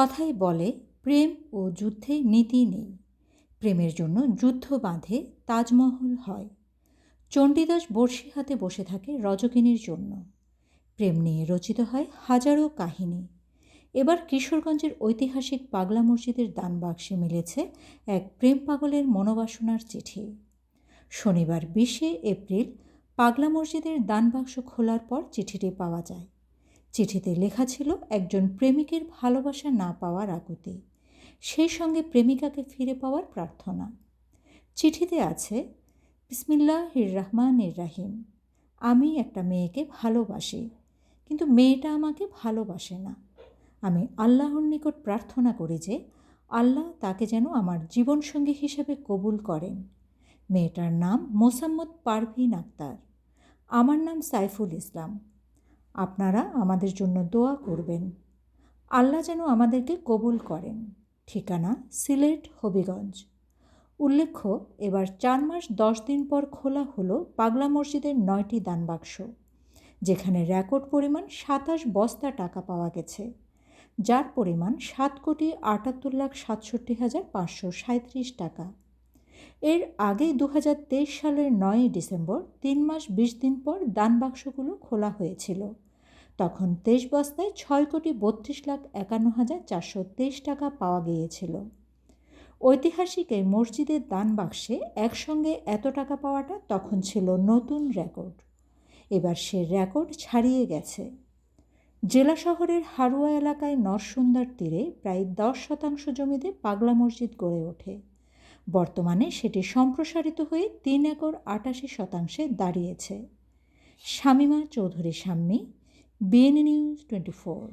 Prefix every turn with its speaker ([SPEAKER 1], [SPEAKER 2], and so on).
[SPEAKER 1] কথায় বলে, প্রেম ও যুদ্ধে নীতি নেই। প্রেমের জন্য যুদ্ধ বাঁধে তাজমহল হয়। চণ্ডীদাস বড়শি হাতে বসে থাকে রজকিনীর জন্য। প্রেম নিয়ে রচিত হয় হাজারো কাহিনী। এবার কিশোরগঞ্জের ঐতিহাসিক পাগলা মসজিদের দান বাক্সে মিলেছে এক প্রেম পাগলের মনোবাসনার চিঠি। শনিবার বিশে এপ্রিল পাগলা মসজিদের দান বাক্স খোলার পর চিঠিটি পাওয়া যায়। চিঠিতে লেখা ছিল, একজন প্রেমিকের ভালোবাসা না পাওয়ার আকুতি। সেই সঙ্গে প্রেমিকাকে ফিরে পাওয়ার প্রার্থনা। চিঠিতে আছে বিসমিল্লাহ রহমান রাহিম। আমি একটা মেয়েকে ভালোবাসি, কিন্তু মেয়েটা আমাকে ভালোবাসে না। আমি আল্লাহর নিকট প্রার্থনা করি যে, আল্লাহ তাকে যেন আমার জীবনসঙ্গী হিসেবে কবুল করেন। মেয়েটার নাম মোসাম্মদ পারভিন আক্তার। আমার নাম সাইফুল ইসলাম। আপনারা আমাদের জন্য দোয়া করবেন। আল্লাহ যেন আমাদেরকে কবুল করেন। ঠিকানা সিলেট, হবিগঞ্জ। উল্লেখ্য, এবার চার মাস দশ দিন পর খোলা হলো পাগলা মসজিদের নয়টি দানবাক্স যেখানে রেকর্ড পরিমাণ সাতাশ বস্তা টাকা পাওয়া গেছে। যার পরিমাণ সাত কোটি আটাত্তর লাখ সাতষট্টি হাজার পাঁচশো সাঁত্রিশ টাকা। এর আগে দু হাজার তেইশ সালের নয়ই ডিসেম্বর তিন মাস বিশ দিন পর দানবাক্সগুলো খোলা হয়েছিল। তখন তেইশ বস্তায় ছয় কোটি বত্রিশ লাখ একান্ন হাজার চারশো তেইশ টাকা পাওয়া গিয়েছিল। ঐতিহাসিক এই মসজিদের দান বাক্সে একসঙ্গে এত টাকা পাওয়াটা তখন ছিল নতুন রেকর্ড। এবার সে রেকর্ড ছাড়িয়ে গেছে। জেলা শহরের হারুয়া এলাকায় নরসুন্দর তীরে প্রায় দশ শতাংশ জমিতে পাগলা মসজিদ গড়ে ওঠে। বর্তমানে সেটি সম্প্রসারিত হয়ে তিন একর আটাশি শতাংশে দাঁড়িয়েছে। Shamima Chowdhury Shammi BN News 24